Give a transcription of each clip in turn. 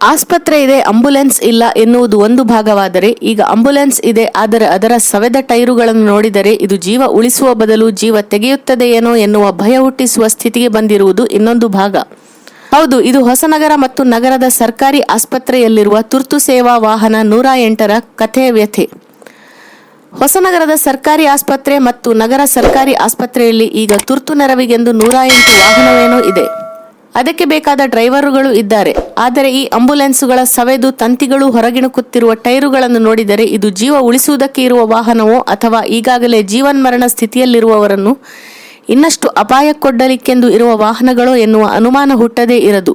ಆಸ್ಪತ್ರೆ ಇದೆ ಅಂಬುಲೆನ್ಸ್ ಇಲ್ಲ ಎನ್ನುವುದು ಒಂದು ಭಾಗವಾದರೆ, ಈಗ ಆಂಬ್ಯುಲೆನ್ಸ್ ಇದೆ, ಆದರೆ ಅದರ ಸವೆದ ಟೈರುಗಳನ್ನು ನೋಡಿದರೆ ಇದು ಜೀವ ಉಳಿಸುವ ಬದಲು ಜೀವ ತೆಗೆಯುತ್ತದೆಯೇನೋ ಎನ್ನುವ ಭಯ ಹುಟ್ಟಿಸುವ ಸ್ಥಿತಿಗೆ ಬಂದಿರುವುದು ಇನ್ನೊಂದು ಭಾಗ. ಹೌದು, ಇದು ಹೊಸನಗರ ಮತ್ತು ನಗರದ ಸರ್ಕಾರಿ ಆಸ್ಪತ್ರೆಯಲ್ಲಿರುವ ತುರ್ತು ಸೇವಾ ವಾಹನ ನೂರ ಎಂಟರ ಕಥೆ ವ್ಯಥೆ. ಹೊಸನಗರದ ಸರ್ಕಾರಿ ಆಸ್ಪತ್ರೆ ಮತ್ತು ನಗರ ಸರ್ಕಾರಿ ಆಸ್ಪತ್ರೆಯಲ್ಲಿ ಈಗ ತುರ್ತು ನೆರವಿಗೆಂದು ನೂರ ಎಂಟು ವಾಹನವೇನೋ ಇದೆ. ಅದಕ್ಕೆ ಬೇಕಾದ ಡ್ರೈವರುಗಳು ಇದ್ದಾರೆ. ಆದರೆ ಈ ಆಂಬ್ಯುಲೆನ್ಸುಗಳ ಸವೆದು ತಂತಿಗಳು ಹೊರಗಿಣುಕುತ್ತಿರುವ ಟೈರುಗಳನ್ನು ನೋಡಿದರೆ ಇದು ಜೀವ ಉಳಿಸುವುದಕ್ಕೆ ಇರುವ ವಾಹನವೋ ಅಥವಾ ಈಗಾಗಲೇ ಜೀವನ್ಮರಣ ಸ್ಥಿತಿಯಲ್ಲಿರುವವರನ್ನು ಇನ್ನಷ್ಟು ಅಪಾಯಕ್ಕೊಡ್ಡಲಿಕ್ಕೆಂದು ಇರುವ ವಾಹನಗಳೋ ಎನ್ನುವ ಅನುಮಾನ ಹುಟ್ಟದೇ ಇರದು.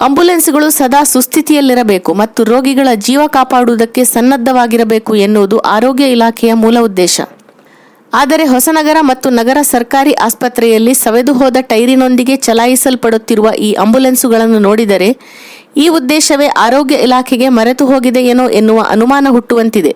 ಆಂಬ್ಯುಲೆನ್ಸ್ಗಳು ಸದಾ ಸುಸ್ಥಿತಿಯಲ್ಲಿರಬೇಕು ಮತ್ತು ರೋಗಿಗಳ ಜೀವ ಕಾಪಾಡುವುದಕ್ಕೆ ಸನ್ನದ್ಧವಾಗಿರಬೇಕು ಎನ್ನುವುದು ಆರೋಗ್ಯ ಇಲಾಖೆಯ ಮೂಲ ಉದ್ದೇಶ. ಆದರೆ ಹೊಸನಗರ ಮತ್ತು ನಗರ ಸರ್ಕಾರಿ ಆಸ್ಪತ್ರೆಯಲ್ಲಿ ಸವೆದು ಹೋದ ಟೈರಿನೊಂದಿಗೆ ಚಲಾಯಿಸಲ್ಪಡುತ್ತಿರುವ ಈ ಆಂಬ್ಯುಲೆನ್ಸುಗಳನ್ನು ನೋಡಿದರೆ, ಈ ಉದ್ದೇಶವೇ ಆರೋಗ್ಯ ಇಲಾಖೆಗೆ ಮರೆತು ಹೋಗಿದೆಯೇನೋ ಎನ್ನುವ ಅನುಮಾನ ಹುಟ್ಟುವಂತಿದೆ.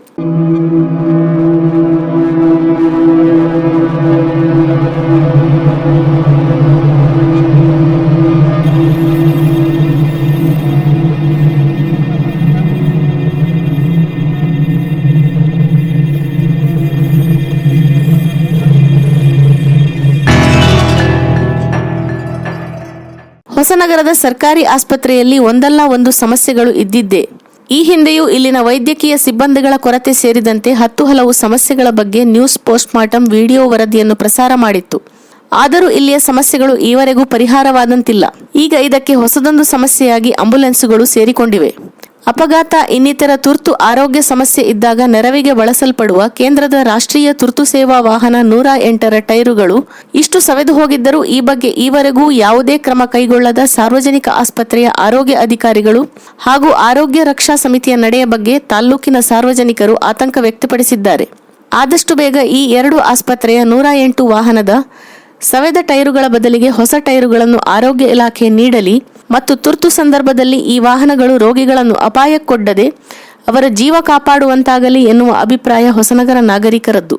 ಹೊಸನಗರದ ಸರ್ಕಾರಿ ಆಸ್ಪತ್ರೆಯಲ್ಲಿ ಒಂದಲ್ಲ ಒಂದು ಸಮಸ್ಯೆಗಳು ಇದ್ದಿದ್ದೇ. ಈ ಹಿಂದೆಯೂ ಇಲ್ಲಿನ ವೈದ್ಯಕೀಯ ಸಿಬ್ಬಂದಿಗಳ ಕೊರತೆ ಸೇರಿದಂತೆ ಹತ್ತು ಹಲವು ಸಮಸ್ಯೆಗಳ ಬಗ್ಗೆ ನ್ಯೂಸ್ ಪೋಸ್ಟ್ ಮಾರ್ಟಂ ವಿಡಿಯೋ ವರದಿಯನ್ನು ಪ್ರಸಾರ ಮಾಡಿತ್ತು. ಆದರೂ ಇಲ್ಲಿಯ ಸಮಸ್ಯೆಗಳು ಈವರೆಗೂ ಪರಿಹಾರವಾದಂತಿಲ್ಲ. ಈಗ ಇದಕ್ಕೆ ಹೊಸದೊಂದು ಸಮಸ್ಯೆಯಾಗಿ ಆಂಬ್ಯುಲೆನ್ಸ್ಗಳು ಸೇರಿಕೊಂಡಿವೆ. ಅಪಘಾತ, ಇನ್ನಿತರ ತುರ್ತು ಆರೋಗ್ಯ ಸಮಸ್ಯೆ ಇದ್ದಾಗ ನೆರವಿಗೆ ಬಳಸಲ್ಪಡುವ ಕೇಂದ್ರದ ರಾಷ್ಟ್ರೀಯ ತುರ್ತು ಸೇವಾ ವಾಹನ ನೂರ ಎಂಟರ ಟೈರುಗಳು. ಇಷ್ಟು ಸವೆದು ಹೋಗಿದ್ದರೂ ಈ ಬಗ್ಗೆ ಈವರೆಗೂ ಯಾವುದೇ ಕ್ರಮ ಕೈಗೊಳ್ಳದ ಸಾರ್ವಜನಿಕ ಆಸ್ಪತ್ರೆಯ ಆರೋಗ್ಯ ಅಧಿಕಾರಿಗಳು ಹಾಗೂ ಆರೋಗ್ಯ ರಕ್ಷಾ ಸಮಿತಿಯ ನಡೆಯ ಬಗ್ಗೆ ತಾಲ್ಲೂಕಿನ ಸಾರ್ವಜನಿಕರು ಆತಂಕ ವ್ಯಕ್ತಪಡಿಸಿದ್ದಾರೆ. ಆದಷ್ಟು ಬೇಗ ಈ ಎರಡು ಆಸ್ಪತ್ರೆಯ ನೂರ ಎಂಟು ವಾಹನದ ಸವೆದ ಟೈರುಗಳ ಬದಲಿಗೆ ಹೊಸ ಟೈರುಗಳನ್ನು ಆರೋಗ್ಯ ಇಲಾಖೆ ನೀಡಲಿ ಮತ್ತು ತುರ್ತು ಸಂದರ್ಭದಲ್ಲಿ ಈ ವಾಹನಗಳು ರೋಗಿಗಳನ್ನು ಅಪಾಯಕ್ಕೊಡ್ಡದೆ ಅವರ ಜೀವ ಕಾಪಾಡುವಂತಾಗಲಿ ಎನ್ನುವ ಅಭಿಪ್ರಾಯ ಹೊಸನಗರ ನಾಗರಿಕರದ್ದು.